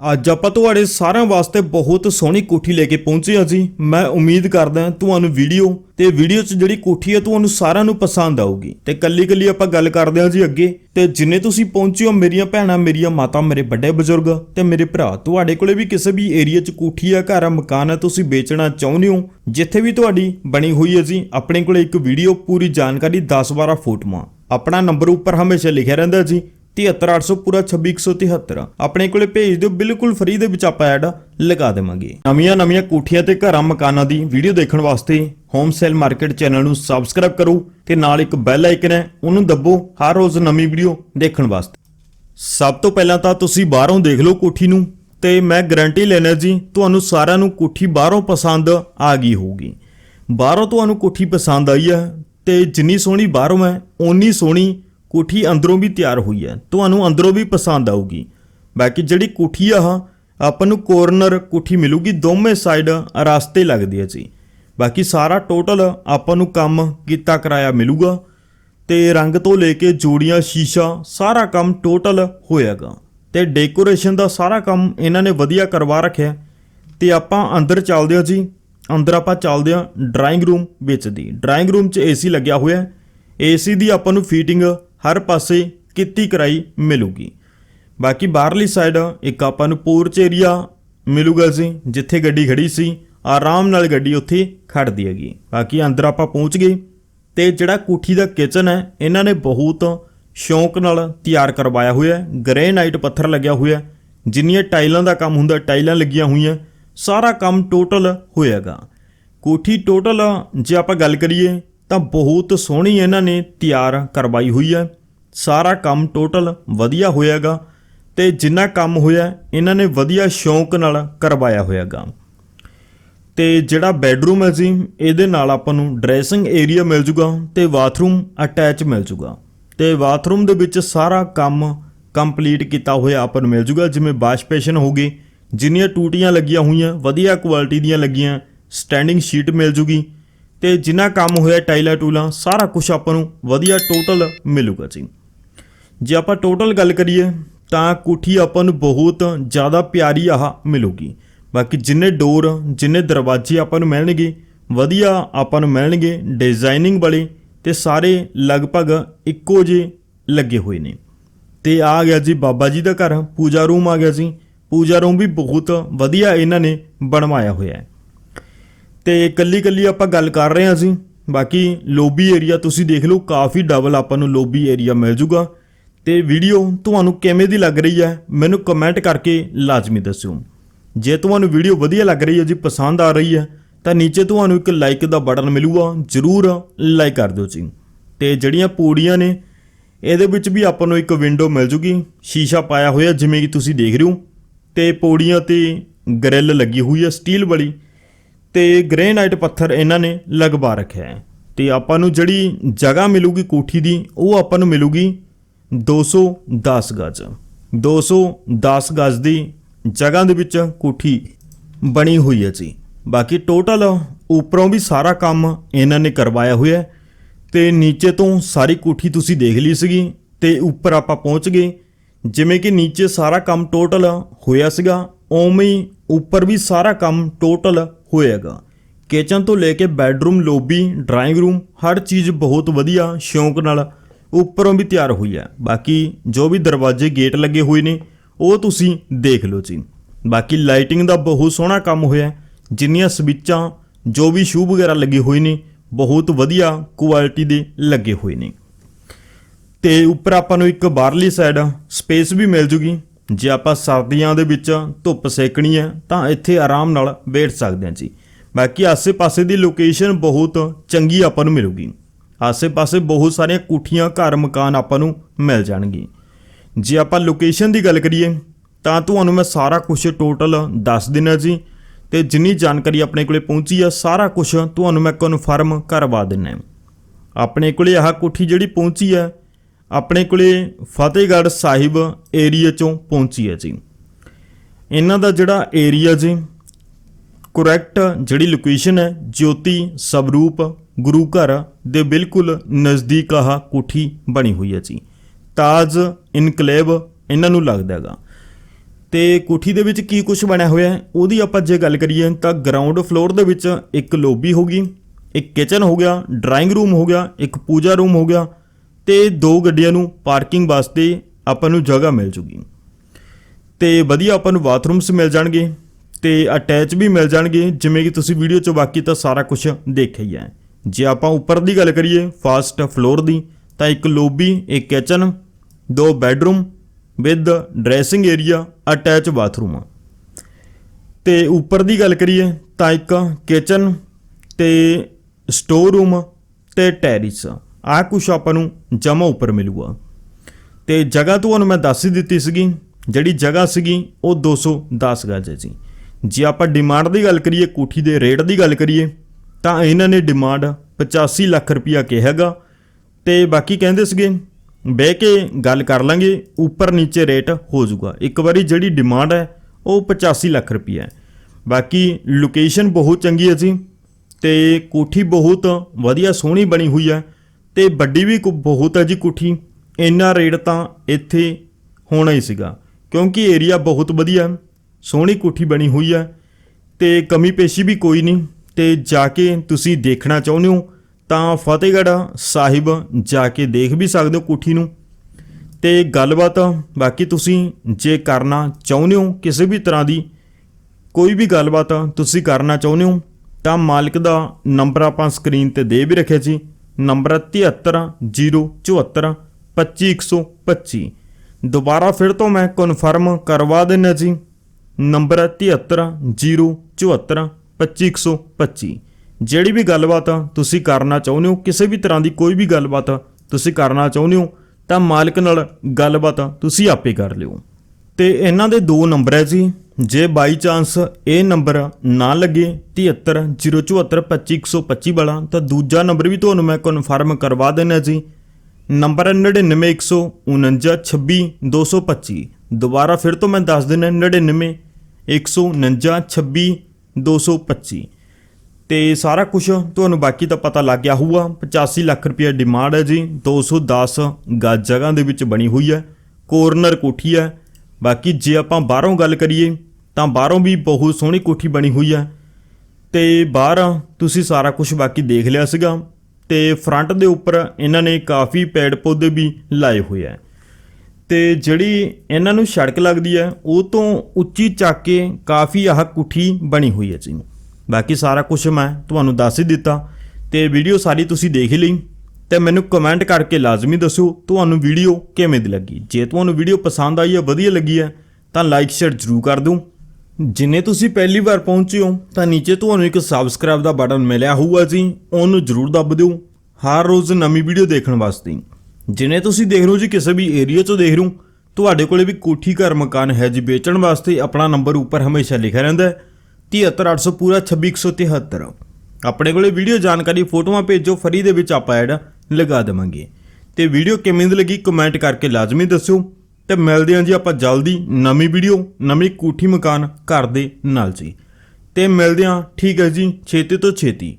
ਅੱਜ ਆਪਾਂ ਤੁਹਾਡੇ ਸਾਰਿਆਂ ਵਾਸਤੇ ਬਹੁਤ ਸੋਹਣੀ ਕੋਠੀ ਲੈ ਕੇ ਪਹੁੰਚੇ ਹਾਂ ਜੀ। ਮੈਂ ਉਮੀਦ ਕਰਦਾ ਤੁਹਾਨੂੰ ਵੀਡੀਓ ਤੇ ਵੀਡੀਓ 'ਚ ਜਿਹੜੀ ਕੋਠੀ ਹੈ ਤੁਹਾਨੂੰ ਸਾਰਿਆਂ ਨੂੰ ਪਸੰਦ ਆਊਗੀ। ਤੇ ਕੱਲੀ ਕੱਲੀ ਆਪਾਂ ਗੱਲ ਕਰਦੇ ਹਾਂ ਜੀ ਅੱਗੇ। ਤੇ ਜਿੰਨੇ ਤੁਸੀਂ ਪਹੁੰਚੇ ਹੋ ਮੇਰੀਆਂ ਭੈਣਾਂ, ਮੇਰੀਆਂ ਮਾਤਾ, ਮੇਰੇ ਵੱਡੇ ਬਜ਼ੁਰਗ ਤੇ ਮੇਰੇ ਭਰਾ, ਤੁਹਾਡੇ ਕੋਲੇ ਵੀ ਕਿਸੇ ਵੀ ਏਰੀਆ 'ਚ ਕੋਠੀ ਆ ਘਰ ਆ ਮਕਾਨ ਹੈ, ਤੁਸੀਂ ਵੇਚਣਾ ਚਾਹੁੰਦੇ ਹੋ, ਜਿੱਥੇ ਵੀ ਤੁਹਾਡੀ ਬਣੀ ਹੋਈ ਹੈ ਜੀ, ਆਪਣੇ ਕੋਲੇ ਇੱਕ ਵੀਡੀਓ ਪੂਰੀ ਜਾਣਕਾਰੀ 10-12 ਫੋਟੋਆਂ ਆਪਣਾ ਨੰਬਰ ਉੱਪਰ ਹਮੇਸ਼ਾ ਲਿਖਿਆ ਰਹਿੰਦਾ ਜੀ। 73800 ਪੂਰਾ 26173 ਆਪਣੇ ਕੋਲੇ ਭੇਜ ਦਿਓ, ਬਿਲਕੁਲ ਫ੍ਰੀ ਦੇ ਵਿੱਚ ਆਪਾਂ ਐਡ ਲਗਾ ਦੇਵਾਂਗੇ। ਨਵੀਆਂ ਨਵੀਆਂ ਕੋਠੀਆਂ ਤੇ ਘਰਾਂ, ਮਕਾਨਾਂ ਦੀ ਵੀਡੀਓ ਦੇਖਣ ਵਾਸਤੇ ਹੋਮ ਸੇਲ ਮਾਰਕੀਟ ਚੈਨਲ ਨੂੰ ਸਬਸਕ੍ਰਾਈਬ ਕਰੋ ਤੇ ਨਾਲ ਇੱਕ ਬੈਲ ਆਈਕਨ ਹੈ, ਉਹਨੂੰ ਦੱਬੋ ਹਰ ਰੋਜ਼ ਨਵੀਂ ਵੀਡੀਓ ਦੇਖਣ ਵਾਸਤੇ। ਸਭ ਤੋਂ ਪਹਿਲਾਂ ਤਾਂ ਤੁਸੀਂ ਬਾਹਰੋਂ ਦੇਖ ਲਓ ਕੋਠੀ ਨੂੰ ਤੇ ਮੈਂ ਗਾਰੰਟੀ ਲੈਣਾ ਜੀ, ਤੁਹਾਨੂੰ ਸਾਰਿਆਂ ਨੂੰ ਕੋਠੀ ਬਾਹਰੋਂ ਪਸੰਦ ਆ ਗਈ ਹੋਊਗੀ। ਬਾਹਰੋਂ ਤੁਹਾਨੂੰ ਕੋਠੀ ਪਸੰਦ ਆਈ ਹੈ ਤੇ ਜਿੰਨੀ ਸੋਹਣੀ ਬਾਹਰੋਂ ਹੈ, ਓਨੀ ਸੋਹਣੀ ਕੋਠੀ ਅੰਦਰੋਂ ਵੀ ਤਿਆਰ ਹੋਈ ਹੈ। ਤੁਹਾਨੂੰ ਅੰਦਰੋਂ ਵੀ ਪਸੰਦ ਆਊਗੀ। ਬਾਕੀ ਜਿਹੜੀ ਕੋਠੀ ਆ, ਆਪਾਂ ਨੂੰ ਕੋਰਨਰ ਕੋਠੀ ਮਿਲੂਗੀ, ਦੋਵੇਂ ਸਾਈਡ ਰਸਤੇ ਲੱਗਦੇ ਆ ਜੀ। ਬਾਕੀ ਸਾਰਾ ਟੋਟਲ ਆਪਾਂ ਨੂੰ ਕੰਮ ਕੀਤਾ ਕਰਾਇਆ ਮਿਲੂਗਾ ਤੇ ਰੰਗ ਤੋਂ ਲੈ ਕੇ ਜੋੜੀਆਂ, ਸ਼ੀਸ਼ਾ, ਸਾਰਾ ਕੰਮ ਟੋਟਲ ਹੋਇਆਗਾ। ਤੇ ਡੈਕੋਰੇਸ਼ਨ ਦਾ ਸਾਰਾ ਕੰਮ ਇਹਨਾਂ ਨੇ ਵਧੀਆ ਕਰਵਾ ਰੱਖਿਆ। ਤੇ ਆਪਾਂ ਅੰਦਰ ਚੱਲਦੇ ਹਾਂ ਜੀ। ਅੰਦਰ ਆਪਾਂ ਚੱਲਦੇ ਹਾਂ ਡਰਾਇੰਗ ਰੂਮ ਵਿੱਚ ਦੀ। ਡਰਾਇੰਗ ਰੂਮ 'ਚ ਏਸੀ ਲੱਗਿਆ ਹੋਇਆ। ਹੈ ਏਸੀ ਦੀ ਆਪਾਂ ਨੂੰ ਫੀਟਿੰਗ ਹਰ ਪਾਸੇ ਕੀਤੀ ਕਰਾਈ ਮਿਲੂਗੀ। ਬਾਕੀ ਬਾਹਰਲੀ ਸਾਈਡ ਇੱਕ ਆਪਾਂ ਨੂੰ ਪੋਰਚ ਏਰੀਆ ਮਿਲੂਗਾ ਜੀ, ਜਿੱਥੇ ਗੱਡੀ ਖੜੀ ਸੀ, ਆਰਾਮ ਨਾਲ ਗੱਡੀ ਉੱਥੇ ਖੜਦੀ ਹੈਗੀ। ਬਾਕੀ ਅੰਦਰ ਆਪਾਂ ਪਹੁੰਚ ਗਏ ਤੇ ਜਿਹੜਾ ਕੋਠੀ ਦਾ ਕਿਚਨ ਹੈ, ਇਹਨਾਂ ਨੇ ਬਹੁਤ ਸ਼ੌਂਕ ਨਾਲ ਤਿਆਰ ਕਰਵਾਇਆ ਹੋਇਆ ਹੈ। ਗ੍ਰੇਨਾਈਟ ਪੱਥਰ ਲੱਗਿਆ ਹੋਇਆ ਜਿੰਨੀਆਂ ਟਾਈਲਾਂ ਦਾ ਕੰਮ ਹੁੰਦਾ, ਟਾਈਲਾਂ ਲੱਗੀਆਂ ਹੋਈਆਂ, ਸਾਰਾ ਕੰਮ ਟੋਟਲ ਹੋਇਆਗਾ। ਕੋਠੀ ਟੋਟਲ ਜੇ ਆਪਾਂ ਗੱਲ ਕਰੀਏ ਤਾਂ ਬਹੁਤ ਸੋਹਣੀ ਇਹਨਾਂ ਨੇ ਤਿਆਰ ਕਰਵਾਈ ਹੋਈ ਹੈ। ਸਾਰਾ ਕੰਮ ਟੋਟਲ ਵਧੀਆ ਹੋਇਆਗਾ ਤੇ ਜਿੰਨਾ ਕੰਮ ਹੋਇਆ, ਇਹਨਾਂ ਨੇ ਵਧੀਆ ਸ਼ੌਂਕ ਨਾਲ ਕਰਵਾਇਆ ਹੋਇਆਗਾ। ਤੇ ਜਿਹੜਾ ਬੈੱਡਰੂਮ ਹੈ ਜੀ, ਇਹਦੇ ਨਾਲ ਆਪਾਂ ਨੂੰ ਡਰੈਸਿੰਗ ਏਰੀਆ ਮਿਲ ਜੂਗਾ ਤੇ ਬਾਥਰੂਮ ਅਟੈਚ ਮਿਲ ਜੂਗਾ। ਤੇ ਬਾਥਰੂਮ ਦੇ ਵਿੱਚ ਸਾਰਾ ਕੰਮ ਕੰਪਲੀਟ ਕੀਤਾ ਹੋਇਆ ਆਪਾਂ ਨੂੰ ਮਿਲ ਜੂਗਾ, ਜਿਵੇਂ ਵਾਸ਼ ਬੇਸਿਨ ਹੋ ਗਈ, ਜਿੰਨੀਆਂ ਟੂਟੀਆਂ ਲੱਗੀਆਂ ਹੋਈਆਂ, ਵਧੀਆ ਕੁਆਲਿਟੀ ਦੀਆਂ ਲੱਗੀਆਂ ਸਟੈਂਡਿੰਗ ਸ਼ੀਟ ਮਿਲ ਜੂਗੀ। ਤੇ ਜਿੰਨਾ ਕੰਮ ਹੋਇਆ ਟਾਈਲਾਂ ਟੂਲਾਂ, ਸਾਰਾ ਕੁਝ ਆਪਾਂ ਨੂੰ ਵਧੀਆ ਟੋਟਲ ਮਿਲੂਗਾ ਜੀ। ਜੇ ਆਪਾਂ ਟੋਟਲ ਗੱਲ ਕਰੀਏ, ਤਾਂ ਕੋਠੀ ਆਪਾਂ ਨੂੰ ਬਹੁਤ ਜ਼ਿਆਦਾ ਪਿਆਰੀ ਆਹ ਮਿਲੂਗੀ। ਬਾਕੀ ਜਿੰਨੇ ਡੋਰ ਜਿੰਨੇ ਦਰਵਾਜ਼ੇ ਆਪਾਂ ਨੂੰ ਮਿਲਣਗੇ, ਵਧੀਆ ਆਪਾਂ ਨੂੰ ਮਿਲਣਗੇ ਡਿਜ਼ਾਈਨਿੰਗ ਵਾਲੇ ਤੇ ਸਾਰੇ ਲਗਭਗ ਇੱਕੋ ਜਿਹੇ ਲੱਗੇ ਹੋਏ ਨੇ। ਤੇ ਆ ਗਿਆ ਜੀ ਬਾਬਾ ਜੀ ਦਾ ਘਰ, ਪੂਜਾ ਰੂਮ ਆ ਗਿਆ ਜੀ। ਪੂਜਾ ਰੂਮ ਵੀ ਬਹੁਤ ਵਧੀਆ ਇਹਨਾਂ ਨੇ ਬਣਵਾਇਆ ਹੋਇਆ ਹੈ। ਤੇ ਕੱਲੀ ਕੱਲੀ ਆਪਾਂ ਗੱਲ ਕਰ ਰਹੇ ਹਾਂ ਜੀ ਬਾਕੀ ਲੋਬੀ ਏਰੀਆ ਤੁਸੀਂ ਦੇਖ ਲਓ, ਕਾਫੀ ਡਬਲ ਆਪਾਂ ਨੂੰ ਲੋਬੀ ਏਰੀਆ ਮਿਲ ਜੂਗਾ। ਤੇ ਵੀਡੀਓ ਤੁਹਾਨੂੰ ਕਿਵੇਂ ਦੀ ਲੱਗ ਰਹੀ ਹੈ, ਮੈਨੂੰ ਕਮੈਂਟ ਕਰਕੇ ਲਾਜ਼ਮੀ ਦੱਸਿਓ। ਜੇ ਤੁਹਾਨੂੰ ਵੀਡੀਓ ਵਧੀਆ ਲੱਗ ਰਹੀ ਹੈ, ਜੀ ਪਸੰਦ ਆ ਰਹੀ ਹੈ, ਤਾਂ ਨੀਚੇ ਤੁਹਾਨੂੰ ਇੱਕ ਲਾਈਕ ਦਾ ਬਟਨ ਮਿਲੂਗਾ, ਜਰੂਰ ਲਾਈਕ ਕਰ ਦਿਓ ਜੀ। ਤੇ ਜਿਹੜੀਆਂ ਪੌੜੀਆਂ ਨੇ, ਇਹਦੇ ਵਿੱਚ ਵੀ ਆਪਾਂ ਨੂੰ ਇੱਕ ਵਿੰਡੋ ਮਿਲ ਜੂਗੀ, ਸ਼ੀਸ਼ਾ ਪਾਇਆ ਹੋਇਆ, ਜਿਵੇਂ ਕਿ ਤੁਸੀਂ ਦੇਖ ਰਹੇ ਹੋ। ਤੇ ਪੌੜੀਆਂ ਤੇ ਗ੍ਰਿਲ ਲੱਗੀ ਹੋਈ ਹੈ ਸਟੀਲ ਵਾਲੀ। ਤੇ ਗ੍ਰੇਨਾਈਟ ਪੱਥਰ ਇਹਨਾਂ ਨੇ ਲਗਵਾ ਰੱਖਿਆ ਹੈ। ਤੇ ਆਪਾਂ ਨੂੰ ਜਿਹੜੀ ਜਗ੍ਹਾ ਮਿਲੂਗੀ ਕੋਠੀ ਦੀ, ਉਹ ਆਪਾਂ ਨੂੰ ਮਿਲੂਗੀ 210 ਗਜ। 210 ਗਜ ਦੀ ਜਗ੍ਹਾ ਦੇ ਵਿੱਚ ਕੋਠੀ ਬਣੀ ਹੋਈ ਹੈ ਜੀ। ਬਾਕੀ ਟੋਟਲ ਉੱਪਰੋਂ ਵੀ ਸਾਰਾ ਕੰਮ ਇਹਨਾਂ ਨੇ ਕਰਵਾਇਆ ਹੋਇਆ ਹੈ ਤੇ ਨੀਚੇ ਤੋਂ ਸਾਰੀ ਕੋਠੀ ਤੁਸੀਂ ਦੇਖ ਲਈ ਸੀਗੀ ਤੇ ਉੱਪਰ ਆਪਾਂ ਪਹੁੰਚ ਗਏ। ਜਿਵੇਂ ਕਿ ਨੀਚੇ ਸਾਰਾ ਕੰਮ ਟੋਟਲ ਹੋਇਆ ਸੀਗਾ। ਉਵੇਂ ਹੀ ਉੱਪਰ ਵੀ ਸਾਰਾ ਕੰਮ ਟੋਟਲ ਹੋਏਗਾ। ਕਿਚਨ ਤੋਂ ਲੈ ਕੇ ਬੈੱਡਰੂਮ ਲੋਬੀ ਡਰਾਇੰਗ ਰੂਮ ਹਰ ਚੀਜ਼ ਬਹੁਤ ਵਧੀਆ, ਸ਼ੌਂਕ ਨਾਲ ਉੱਪਰੋਂ ਵੀ ਤਿਆਰ ਹੋਈ ਹੈ। ਬਾਕੀ ਜੋ ਵੀ ਦਰਵਾਜ਼ੇ ਗੇਟ ਲੱਗੇ ਹੋਏ ਨੇ, ਉਹ ਤੁਸੀਂ ਦੇਖ ਲਓ ਜੀ। ਬਾਕੀ ਲਾਈਟਿੰਗ ਦਾ ਬਹੁਤ ਸੋਹਣਾ ਕੰਮ ਹੋਇਆ ਜਿੰਨੀਆਂ ਸਵਿੱਚਾਂ ਜੋ ਵੀ ਸ਼ੂ ਵਗੈਰਾ ਲੱਗੇ ਹੋਏ ਨੇ, ਬਹੁਤ ਵਧੀਆ ਕੁਆਲਿਟੀ ਦੇ ਲੱਗੇ ਹੋਏ ਨੇ। ਤੇ ਉੱਪਰ ਆਪਾਂ ਨੂੰ ਇੱਕ ਬਾਹਰਲੀ ਸਾਈਡ ਸਪੇਸ ਵੀ ਮਿਲ ਜੂਗੀ। ਜੇ ਆਪਾਂ ਸਰਦੀਆਂ ਦੇ ਵਿੱਚ ਧੁੱਪ ਸੇਕਣੀ ਹੈ, ਤਾਂ ਇੱਥੇ ਆਰਾਮ ਨਾਲ ਬੈਠ ਸਕਦੇ ਹਾਂ ਜੀ। ਬਾਕੀ ਆਸੇ-ਪਾਸੇ ਦੀ ਲੋਕੇਸ਼ਨ ਬਹੁਤ ਚੰਗੀ ਆਪਾਂ ਨੂੰ ਮਿਲੂਗੀ। ਆਸੇ-ਪਾਸੇ ਬਹੁਤ ਸਾਰੀਆਂ ਕੋਠੀਆਂ, ਘਰ, ਮਕਾਨ ਆਪਾਂ ਨੂੰ ਮਿਲ ਜਾਣਗੇ। ਜੇ ਆਪਾਂ ਲੋਕੇਸ਼ਨ ਦੀ ਗੱਲ ਕਰੀਏ, ਤਾਂ ਤੁਹਾਨੂੰ ਮੈਂ ਸਾਰਾ ਕੁਝ ਟੋਟਲ ਦੱਸ ਦਿਨਾ ਜੀ ਤੇ ਜਿੰਨੀ ਜਾਣਕਾਰੀ ਆਪਣੇ ਕੋਲੇ ਪਹੁੰਚੀ ਆ, ਸਾਰਾ ਕੁਝ ਤੁਹਾਨੂੰ ਮੈਂ ਕਨਫਰਮ ਕਰਵਾ ਦਿੰਨਾ। ਆਪਣੇ ਕੋਲੇ ਆਹ ਕੋਠੀ ਜਿਹੜੀ ਪਹੁੰਚੀ ਹੈ ਆਪਣੇ ਕੋਲੇ ਫਤਿਹਗੜ੍ਹ ਸਾਹਿਬ ਏਰੀਆ ਚੋਂ ਪਹੁੰਚੀ ਹੈ ਜੀ। ਇਹਨਾਂ ਦਾ ਜਿਹੜਾ ਏਰੀਆ ਜੀ ਕਰੈਕਟ ਜਿਹੜੀ ਲੋਕੇਸ਼ਨ ਹੈ, ਜੋਤੀ ਸਵਰੂਪ ਗੁਰੂ ਘਰ ਦੇ ਬਿਲਕੁਲ ਨਜ਼ਦੀਕ ਆਹ ਕੋਠੀ ਬਣੀ ਹੋਈ ਹੈ ਜੀ। ਤਾਜ ਇਨਕਲੇਵ ਇਹਨਾਂ ਨੂੰ ਲੱਗਦਾ ਹੈਗਾ। ਤੇ ਕੋਠੀ ਦੇ ਵਿੱਚ ਕੀ ਕੁਝ ਬਣਿਆ ਹੋਇਆ ਹੈ, ਉਹਦੀ ਆਪਾਂ ਜੇ ਗੱਲ ਕਰੀਏ ਤਾਂ ਗਰਾਊਂਡ ਫਲੋਰ ਦੇ ਵਿੱਚ ਇੱਕ ਲੋਬੀ ਹੋਗੀ ਇੱਕ ਕਿਚਨ ਹੋ ਗਿਆ ਡਰਾਇੰਗ ਰੂਮ ਹੋ ਗਿਆ, ਇੱਕ ਪੂਜਾ ਰੂਮ ਹੋ ਗਿਆ ਤੇ ਦੋ ਗੱਡੀਆਂ ਨੂੰ ਪਾਰਕਿੰਗ ਵਾਸਤੇ ਆਪਾਂ ਨੂੰ ਜਗ੍ਹਾ ਮਿਲ ਜੂਗੀ। ਤੇ ਵਧੀਆ ਆਪਾਂ ਨੂੰ ਬਾਥਰੂਮਸ ਮਿਲ ਜਾਣਗੇ ਤੇ ਅਟੈਚ ਵੀ ਮਿਲ ਜਾਣਗੇ, ਜਿਵੇਂ ਕਿ ਤੁਸੀਂ ਵੀਡੀਓ 'ਚ ਬਾਕੀ ਤਾਂ ਸਾਰਾ ਕੁਝ ਦੇਖਿਆ ਹੀ ਹੈ। ਜੇ ਆਪਾਂ ਉੱਪਰ ਦੀ ਗੱਲ ਕਰੀਏ ਫਸਟ ਫਲੋਰ ਦੀ, ਤਾਂ ਇੱਕ ਲੋਬੀ ਇੱਕ ਕਿਚਨ ਦੋ bedroom with dressing area attach bathroom ਤੇ ਉੱਪਰ ਦੀ ਗੱਲ ਕਰੀਏ, ਤਾਂ ਇੱਕ ਕਿਚਨ ਤੇ ਸਟੋਰ ਰੂਮ ਤੇ ਟੈਰਿਸ ਆਹ ਕੁਛ ਆਪਾਂ ਨੂੰ ਜਮਾ ਉੱਪਰ ਮਿਲੂਗਾ। ਤੇ ਜਗ੍ਹਾ ਤੁਹਾਨੂੰ ਮੈਂ ਦੱਸ ਹੀ ਦਿੱਤੀ ਸੀਗੀ, ਜਿਹੜੀ ਜਗ੍ਹਾ ਸੀਗੀ, ਉਹ 210 ਗਜ ਹੈ ਜੀ। ਜੇ ਆਪਾਂ ਡਿਮਾਂਡ ਦੀ ਗੱਲ ਕਰੀਏ, ਕੋਠੀ ਦੇ ਰੇਟ ਦੀ ਗੱਲ ਕਰੀਏ, ਤਾਂ ਇਹਨਾਂ ਨੇ ਡਿਮਾਂਡ 85 ਲੱਖ ਰੁਪਇਆ ਕਿਹਾਗਾ ਤੇ ਬਾਕੀ ਕਹਿੰਦੇ ਸੀਗੇ, ਬਹਿ ਕੇ ਗੱਲ ਕਰ ਲਾਂਗੇ, ਉੱਪਰ ਨੀਚੇ ਰੇਟ ਹੋ ਜਾਊਗਾ। ਇੱਕ ਵਾਰੀ ਜਿਹੜੀ ਡਿਮਾਂਡ ਹੈ, ਉਹ 85 ਲੱਖ ਰੁਪਇਆ ਹੈ। ਬਾਕੀ ਲੋਕੇਸ਼ਨ ਬਹੁਤ ਚੰਗੀ ਹੈ ਜੀ, ਤੇ ਕੋਠੀ ਬਹੁਤ ਵਧੀਆ ਸੋਹਣੀ ਬਣੀ ਹੋਈ ਹੈ। ਤੇ ਵੱਡੀ ਵੀ ਕੋ- ਬਹੁਤ ਹੈ ਜੀ ਕੋਠੀ। ਇੰਨਾ ਰੇਟ ਤਾਂ ਇੱਥੇ ਹੋਣਾ ਹੀ ਸੀਗਾ। ਕਿਉਂਕਿ ਏਰੀਆ ਬਹੁਤ ਵਧੀਆ, ਸੋਹਣੀ ਕੋਠੀ ਬਣੀ ਹੋਈ ਹੈ ਤੇ ਕਮੀ ਪੇਸ਼ੀ ਵੀ ਕੋਈ ਨਹੀਂ। ਤੇ ਜਾ ਕੇ ਤੁਸੀਂ ਦੇਖਣਾ ਚਾਹੁੰਦੇ ਹੋ ਤਾਂ ਫਤਿਹਗੜ੍ਹ ਸਾਹਿਬ ਜਾ ਕੇ ਦੇਖ ਵੀ ਸਕਦੇ ਹੋ ਕੋਠੀ ਨੂੰ। ਤੇ ਗੱਲਬਾਤ ਬਾਕੀ ਤੁਸੀਂ ਜੇ ਕਰਨਾ ਚਾਹੁੰਦੇ ਹੋ ਕਿਸੇ ਵੀ ਤਰ੍ਹਾਂ ਦੀ ਕੋਈ ਵੀ ਗੱਲਬਾਤ ਤੁਸੀਂ ਕਰਨਾ ਚਾਹੁੰਦੇ ਹੋ ਤਾਂ ਮਾਲਕ ਦਾ ਨੰਬਰ ਆਪਾਂ ਸਕਰੀਨ ਤੇ ਦੇ ਵੀ ਰੱਖਿਆ ਜੀ ਨੰਬਰ 7304 25125 ਦੁਬਾਰਾ ਫਿਰ ਤੋਂ ਮੈਂ ਕਨਫਰਮ ਕਰਵਾ ਦਿੰਨਾ ਜੀ। ਨੰਬਰ 7304 25125 ਜਿਹੜੀ ਵੀ ਗੱਲਬਾਤ ਤੁਸੀਂ ਕਰਨਾ ਚਾਹੁੰਦੇ ਹੋ, ਕਿਸੇ ਵੀ ਤਰ੍ਹਾਂ ਦੀ ਕੋਈ ਵੀ ਗੱਲਬਾਤ ਤੁਸੀਂ ਕਰਨਾ ਚਾਹੁੰਦੇ ਹੋ, ਤਾਂ ਮਾਲਕ ਨਾਲ ਗੱਲਬਾਤ ਤੁਸੀਂ ਆਪੇ ਕਰ ਲਿਓ। ਤੇ ਇਹਨਾਂ ਦੇ ਦੋ ਨੰਬਰ ਹੈ ਜੀ। ਜੇ ਬਾਈ ਚਾਂਸ ਇਹ ਨੰਬਰ ਨਾ ਲੱਗੇ 73042525 ਵਾਲਾ, ਤਾਂ ਦੂਜਾ ਨੰਬਰ ਵੀ ਤੁਹਾਨੂੰ ਮੈਂ ਕਨਫਰਮ ਕਰਵਾ ਦੇਣਾ ਜੀ। ਨੰਬਰ ਹੈ 9914926225 ਦੁਬਾਰਾ ਫਿਰ ਤੋਂ ਮੈਂ ਦੱਸ ਦਿੰਦਾ 9914926225 ਤੇ ਸਾਰਾ ਕੁਝ ਤੁਹਾਨੂੰ ਬਾਕੀ ਤਾਂ ਪਤਾ ਲੱਗ ਗਿਆ ਹੋਊਗਾ 85 ਲੱਖ ਰੁਪਏ ਡਿਮਾਂਡ ਹੈ ਜੀ 210 ਗੱਜ ਜਗ੍ਹਾ ਦੇ ਵਿੱਚ ਬਣੀ ਹੋਈ ਹੈ ਕੋਰਨਰ ਕੋਠੀ ਹੈ। ਬਾਕੀ ਜੇ ਆਪਾਂ ਬਾਹਰੋਂ ਗੱਲ ਕਰੀਏ ਤਾਂ ਬਾਹਰੋਂ ਵੀ ਬਹੁਤ ਸੋਹਣੀ ਕੋਠੀ ਬਣੀ ਹੋਈ ਹੈ। ਤੇ ਬਾਹਰ ਤੁਸੀਂ ਸਾਰਾ ਕੁਝ ਬਾਕੀ ਦੇਖ ਲਿਆ ਸੀਗਾ। ਤੇ ਫਰੰਟ ਦੇ ਉੱਪਰ ਇਹਨਾਂ ਨੇ ਕਾਫੀ ਪੇੜ ਪੌਦੇ ਵੀ ਲਾਏ ਹੋਏ ਆ ਤੇ ਜਿਹੜੀ ਇਹਨਾਂ ਨੂੰ ਸੜਕ ਲੱਗਦੀ ਹੈ, ਉਹ ਤੋਂ ਉੱਚੀ ਚੱਕ ਕੇ ਕਾਫੀ ਆਹ ਕੁੱਠੀ ਬਣੀ ਹੋਈ ਹੈ ਜੀ। ਬਾਕੀ ਸਾਰਾ ਕੁਝ ਮੈਂ ਤੁਹਾਨੂੰ ਦੱਸ ਹੀ ਦਿੱਤਾ। ਤੇ ਵੀਡੀਓ ਸਾਰੀ ਤੁਸੀਂ ਦੇਖ ਹੀ ਲਈ। ਤੇ ਮੈਨੂੰ ਕਮੈਂਟ ਕਰਕੇ ਲਾਜ਼ਮੀ ਦੱਸਿਓ ਤੁਹਾਨੂੰ ਵੀਡੀਓ ਕਿਵੇਂ ਦੀ ਲੱਗੀ। ਜੇ ਤੁਹਾਨੂੰ ਵੀਡੀਓ ਪਸੰਦ ਆਈ ਹੈ, ਵਧੀਆ ਲੱਗੀ ਹੈ, ਤਾਂ ਲਾਈਕ ਸ਼ੇਅਰ ਜ਼ਰੂਰ ਕਰ ਦਿਓ। ਜਿੰਨੇ ਤੁਸੀਂ ਪਹਿਲੀ ਵਾਰ ਪਹੁੰਚੇ ਹੋ, ਤਾਂ ਨੀਚੇ ਤੁਹਾਨੂੰ ਇੱਕ ਸਬਸਕ੍ਰਾਈਬ ਦਾ ਬਟਨ ਮਿਲਿਆ ਹੋਊਗਾ ਜੀ। ਉਹਨੂੰ ਜ਼ਰੂਰ ਦੱਬ ਦਿਓ। ਹਰ ਰੋਜ਼ ਨਵੀਂ ਵੀਡੀਓ ਦੇਖਣ ਵਾਸਤੇ। ਜਿਨੇ ਤੁਸੀਂ ਦੇਖ ਰਹੇ ਹੋ ਜੀ ਕਿਸੇ ਵੀ ਏਰੀਆ 'ਚੋਂ ਦੇਖ ਰਹੇ ਹੋ, ਤੁਹਾਡੇ ਕੋਲੇ ਵੀ ਕੋਠੀ ਘਰ ਮਕਾਨ ਹੈ ਜੀ ਵੇਚਣ ਵਾਸਤੇ। ਆਪਣਾ ਨੰਬਰ ਉੱਪਰ ਹਮੇਸ਼ਾ ਲਿਖਿਆ ਰਹਿੰਦਾ ਹੈ। 73800 ਪੂਰਾ 26173 ਆਪਣੇ ਕੋਲੇ ਵੀਡੀਓ ਜਾਣਕਾਰੀ, ਫੋਟੋਆਂ ਭੇਜੋ ਫਰੀ ਦੇ ਵਿੱਚ ਆਪਾਂ ਐਡ ਲਗਾ ਦੇਵਾਂਗੇ। ਤੇ ਵੀਡੀਓ ਕਿਵੇਂ ਦੀ ਲੱਗੀ ਕਮੈਂਟ ਕਰਕੇ ਲਾਜ਼ਮੀ ਦੱਸਿਓ। ਤੇ ਮਿਲਦੇ ਹਾਂ ਜੀ ਆਪਾਂ ਜਲਦੀ ਨਵੀਂ ਵੀਡੀਓ, ਨਵੀਂ ਕੋਠੀ ਮਕਾਨ ਘਰ ਦੇ ਨਾਲ ਜੀ। ਤੇ ਮਿਲਦੇ ਹਾਂ, ਠੀਕ ਹੈ ਜੀ, ਛੇਤੀ ਤੋਂ ਛੇਤੀ।